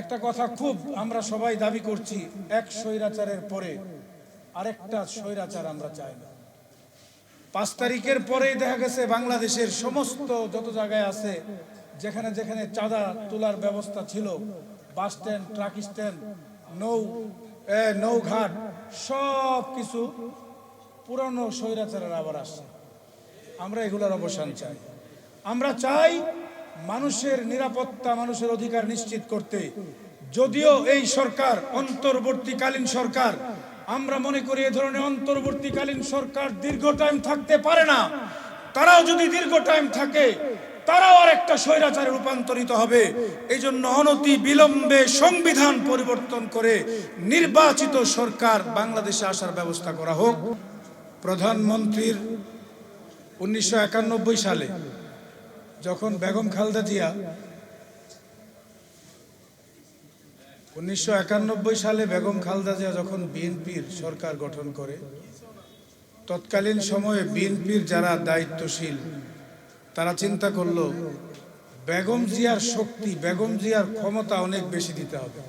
একটা কথা খুব আমরা সবাই দাবি করছি, এক স্বৈরাচারের পরে আরেকটা স্বৈরাচার আমরা চাই না। পাঁচ তারিখের পরেই দেখা গেছে বাংলাদেশের সমস্ত যত জায়গায় আছে, যেখানে যেখানে চাঁদা তোলার ব্যবস্থা ছিল, বাস স্ট্যান্ড, ট্রাক স্ট্যান্ড, নৌ নৌঘাট, সব কিছু পুরানো স্বৈরাচারের আবার আসছে। আমরা এগুলোর অবসান চাই। আমরা চাই মানুষের নিরাপত্তা, মানুষের অধিকার নিশ্চিত করতে। যদিও এই সরকার অন্তর্বর্তীকালীন সরকার, আমরা মনে করি এ ধরনের অন্তর্বর্তীকালীন সরকার দীর্ঘ টাইম থাকতে পারে না। তারাও যদি দীর্ঘ টাইম থাকে, তারাও আর একটা স্বৈরাচারে রূপান্তরিত হবে। এই জন্য অনতি বিলম্বে সংবিধান পরিবর্তন করে নির্বাচিত সরকার বাংলাদেশে আসার ব্যবস্থা করা হোক। প্রধানমন্ত্রীর উনিশশো একানব্বই সালে যখন বেগম খালদা জিয়া উনিশশো একানব্বই সালে বেগম খালদা জিয়া যখন বিএনপির সরকার গঠন করে, তৎকালীন সময়ে বিএনপির যারা দায়িত্বশীল, তারা চিন্তা করল, বেগম জিয়ার শক্তি, বেগম জিয়ার ক্ষমতা অনেক বেশি দিতে হবে।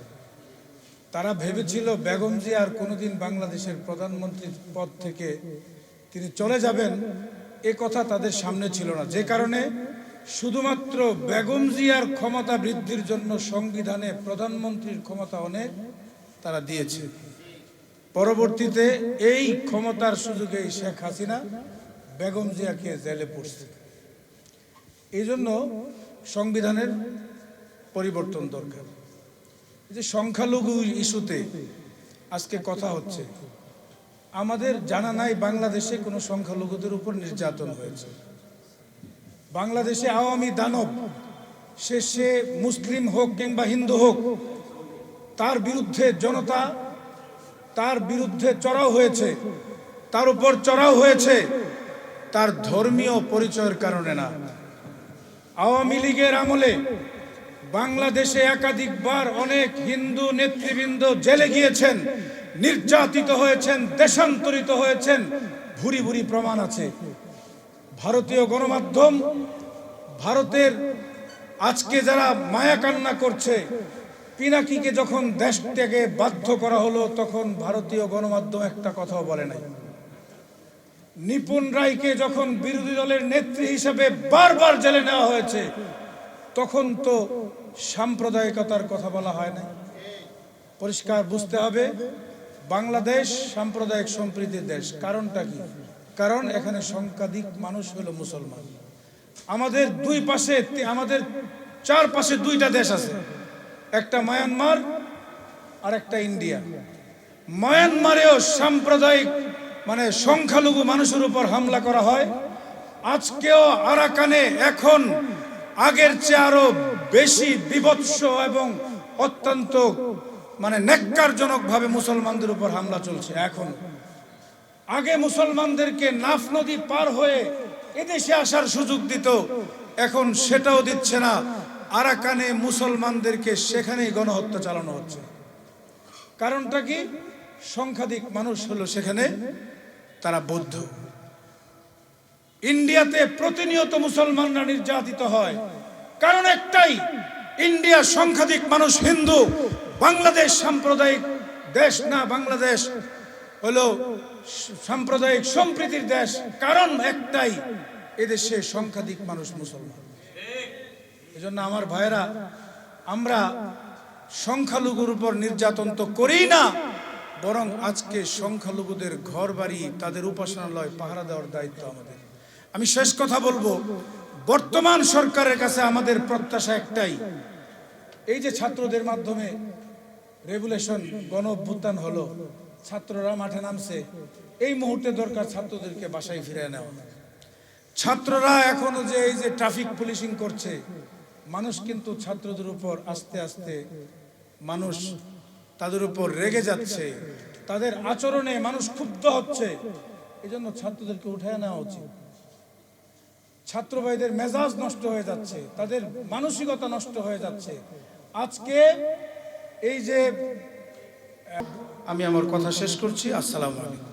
তারা ভেবেছিল বেগম জিয়া আর কোনোদিন বাংলাদেশের প্রধানমন্ত্রীর পদ থেকে তিনি চলে যাবেন, এ কথা তাদের সামনে ছিল না। যে কারণে শুধুমাত্র বেগম জিয়ার ক্ষমতা বৃদ্ধির জন্য সংবিধানে প্রধানমন্ত্রীর ক্ষমতা অনেক তারা দিয়েছে। পরবর্তীতে এই ক্ষমতার সুযোগে শেখ হাসিনা বেগম জিয়াকে জেলে পড়ছে। এই জন্য সংবিধানের পরিবর্তন দরকার। যে সংখ্যালঘু ইস্যুতে আজকে কথা হচ্ছে, আমাদের জানা নাই বাংলাদেশে কোনো সংখ্যালঘুদের উপর নির্যাতন হয়েছে। বাংলাদেশে আওয়ামী দানব সে সে মুসলিম হোক কিংবা হিন্দু হোক, তার বিরুদ্ধে জনতা, তার বিরুদ্ধে চড়াও হয়েছে, তার উপর চড়াও হয়েছে, তার ধর্মীয় পরিচয়ের কারণে না। আওয়ামী লীগের আমলে বাংলাদেশে একাধিকবার অনেক হিন্দু নেতৃবৃন্দ জেলে গিয়েছেন, নির্যাতিত হয়েছেন, দেশান্তরিত হয়েছেন, ভুরি ভুরি প্রমাণ আছে। ভারতীয় গণমাধ্যম, ভারতের আজকে যারা মায়া কান্না করছে, পিনাকিকে যখন দেশ থেকে বাধ্য করা হলো, তখন ভারতীয় গণমাধ্যম একটা কথাও বলে নাই। নিপুণ রায়কে যখন বিরোধী দলের নেত্রী হিসেবে বারবার জেলে নেওয়া হয়েছে, তখন তো সাম্প্রদায়িকতার কথা বলা হয় না পরিষ্কার বুঝতে হবে, বাংলাদেশ সাম্প্রদায়িক সম্প্রীতির দেশ, কারণটা কি? কারণ এখানে সংখ্যাধিক মানুষ হলো মুসলমান। আমাদের দুই পাশে আমাদের চার পাশে দুইটা দেশ আছে। একটা মায়ানমার আর একটা ইন্ডিয়া। মায়ানমারেও সাম্প্রদায়িক মানে সংখ্যালঘু মানুষের উপর হামলা করা হয়। আজকেও আরাকানে এখন আগের চেয়ে আরও বেশি বিভৎস এবং অত্যন্ত মানে নেককারজনক ভাবে মুসলমানদের উপর হামলা চলছে, এখন। আগে মুসলমানদেরকে নাফ নদী পার হয়ে এদেশে আসার সুযোগ দিত, এখন সেটাও দিচ্ছে না। আরাকানে মুসলমানদেরকে সেখানেই গণহত্যা চালানো হচ্ছে। কারণটা কি? সংখ্যাধিক মানুষ হলো সেখানে, তারা বৌদ্ধ। ইন্ডিয়াতে প্রতিনিয়ত মুসলমানরা নির্যাতিত হয়। কারণ একটাই, ইন্ডিয়া সংখ্যাধিক মানুষ হিন্দু, বাংলাদেশ সাম্প্রদায়িক দেশ না বাংলাদেশ। হলো সাম্প্রদায়িক সম্প্রীতির দেশ। কারণ একটাই, এদেশে সংখ্যাধিক মানুষ মুসলমান। এজন্য আমার ভাইয়েরা, আমরা সংখ্যালঘুর উপর নির্যাতন তো করি না, বরং আজকে সংখ্যালঘুদের ঘর বাড়ি তাদের উপাসনালয়, পাহারা দেওয়ার দায়িত্ব আমাদের। আমি শেষ কথা বলব, বর্তমান সরকারের কাছে আমাদের প্রত্যাশা একটাই। এই যে ছাত্রদের মাধ্যমে রেগুলেশন গণ অভ্যুত্থান হলো ছাত্ররা মাঠে নামছে। এই মুহূর্তে দরকার ছাত্রদেরকে বাসায় ফিরে নেওয়া। ছাত্ররা এখনও যে এই যে ট্রাফিক পুলিশিং করছে, মানুষ কিন্তু ছাত্রদের উপর আস্তে আস্তে মানুষ তাদের উপর রেগে যাচ্ছে। তাদের আচরণে মানুষ ক্ষুব্ধ হচ্ছে। এই জন্য ছাত্রদেরকে উঠে নেওয়া উচিত। ছাত্র ভাইদের মেজাজ নষ্ট হয়ে যাচ্ছে। তাদের মানসিকতা নষ্ট হয়ে যাচ্ছে। আজকে এই যে আমি আমার কথা শেষ করছি। আসসালামু আলাইকুম।